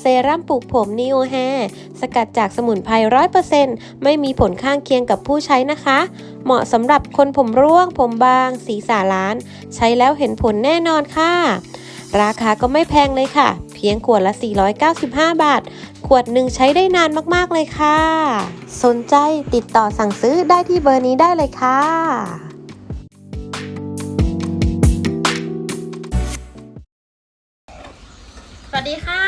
เซรั่มปลูกผมนีโอแฮสกัดจากสมุนไพรร้อยเปอร์เซ็นต์ไม่มีผลข้างเคียงกับผู้ใช้นะคะ เหมาะสำหรับคนผมร่วง ผมบาง สีสาล้าน ใช้แล้วเห็นผลแน่นอนค่ะ ราคาก็ไม่แพงเลยค่ะ เพียงขวดละ 495 บาท ขวดหนึ่งใช้ได้นานมากๆเลยค่ะ สนใจติดต่อสั่งซื้อได้ที่เบอร์นี้ได้เลยค่ะ สวัสดีค่ะ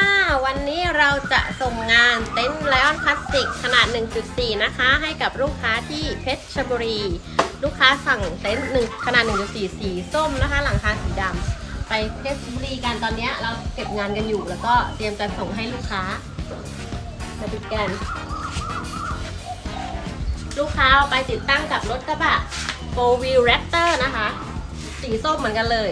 วันนี้เราจะส่งงานเต็นท์ไลออนพลาสติกขนาด 1.4 นะคะ ให้กับลูกค้าที่เพชรบุรี ลูกค้าสั่งเต็นท์หนึ่งขนาด 1.4 สีส้มนะคะ หลังคาสีดำไปเพชรบุรีกันตอนนี้เราเก็บงานกันอยู่ แล้วก็เตรียมจะส่งให้ลูกค้ามาดูกัน ลูกค้าเอาไปติดตั้งกับรถกระบะ4 wheel raptor นะคะ สีส้มเหมือนกันเลย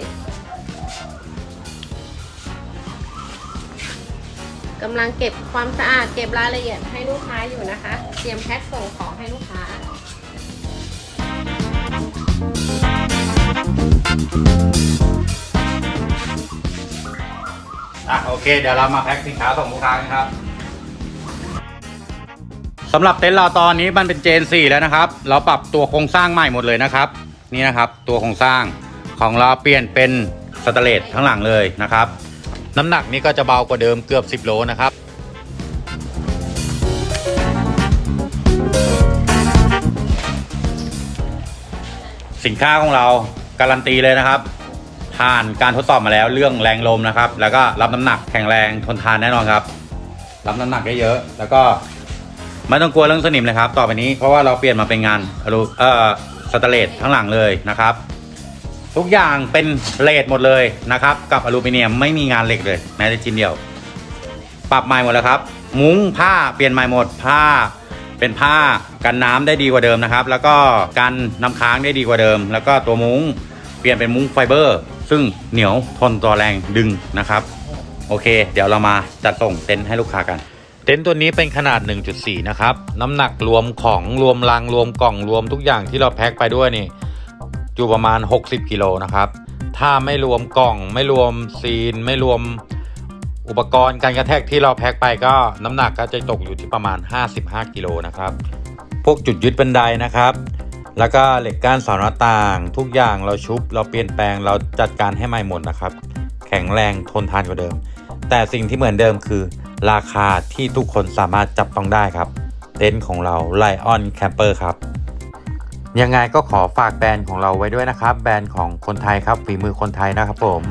กำลังเก็บความสะอาดเก็บรายละเอียดให้ลูกค้าอยู่นะคะ เตรียมแพ็คส่งของให้ลูกค้าอะโอเค เดี๋ยวเรามาแพ็คสินค้าส่งลูกค้ากันครับสำหรับเต็นท์เราตอนนี้มันเป็นเจน 4 แล้วนะครับ เราปรับตัวโครงสร้างใหม่หมดเลยนะครับ นี่นะครับตัวโครงสร้างของเราเปลี่ยนเป็นสแตนเลสทั้งหลังเลยนะครับ น้ำหนักนี่ก็จะเบากว่าเดิมเกือบ 10 โลนะครับ สินค้าของเราการันตีเลยนะครับ ผ่านการทดสอบมาแล้วเรื่องแรงลมนะครับ แล้วก็รับน้ำหนักแข็งแรงทนทานแน่นอนครับรับน้ำหนักได้เยอะ แล้วก็ไม่ต้องกลัวเรื่องสนิมเลยครับ ต่อไปนี้เพราะว่าเราเปลี่ยนมาเป็นงานอลูเอ่อสแตเลสทั้งหลังเลยนะครับ ทุกอย่างเป็นเลดหมดเลยนะครับ กับอลูมิเนียมไม่มีงานเหล็กเลยแม้แต่ชิ้นเดียว ปรับใหม่หมดแล้วครับ มุ้งผ้าเปลี่ยนใหม่หมดผ้า เป็นผ้ากันน้ำได้ดีกว่าเดิมนะครับ แล้วก็กันน้ำค้างได้ดีกว่าเดิม แล้วก็ตัวมุ้งเปลี่ยนเป็นมุ้งไฟเบอร์ ซึ่งเหนียวทนต่อแรงดึงนะครับ โอเค เดี๋ยวเรามาจัดส่งเต็นท์ให้ลูกค้ากันเต็นท์ตัวนี้เป็นขนาด 1.4 นะครับ น้ำหนักรวมของรวมลังรวมกล่องรวมทุกอย่างที่เราแพ็คไปด้วยนี่ อยู่ประมาณ 60กิโลนะครับ ถ้าไม่รวมกล่องไม่รวมซีน ไม่รวมอุปกรณ์การกระแทกที่เราแพ็คไปก็น้ำหนักก็จะตกอยู่ที่ประมาณ 55กิโลนะครับ พวกจุดยึดบันไดนะครับ แล้วก็เหล็กก้านเสาหน้าต่าง ทุกอย่างเราชุบ เราเปลี่ยนแปลงเราจัดการให้ใหม่หมดนะครับ แข็งแรงทนทานกว่าเดิม แต่สิ่งที่เหมือนเดิมคือ ราคาที่ทุกคนสามารถจับต้องได้ครับเต็นท์ของเราไลออนแคมเปอร์ครับ ยังไงก็ขอฝากแบรนด์ของเราไว้ด้วยนะครับ แบรนด์ของคนไทยครับฝีมือคนไทยนะครับผม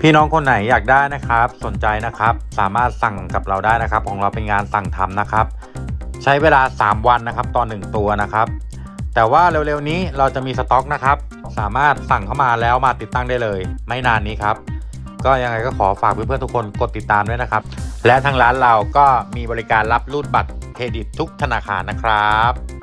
พี่น้องคนไหนอยากได้นะครับ สนใจนะครับ สามารถสั่งกับเราได้นะครับ ของเราเป็นงานสั่งทำนะครับ ใช้เวลา 3 วันนะครับต่อ1ตัวนะครับ แต่ว่าเร็วๆนี้เราจะมีสต็อกนะครับ สามารถสั่งเข้ามาแล้วมาติดตั้งได้เลย ไม่นานนี้ครับ ก็ยังไงก็ขอฝากเพื่อนๆทุกคนกดติดตามด้วยนะครับ และทางร้านเราก็มีบริการรับรูดบัตรเครดิตทุกธนาคารนะครับ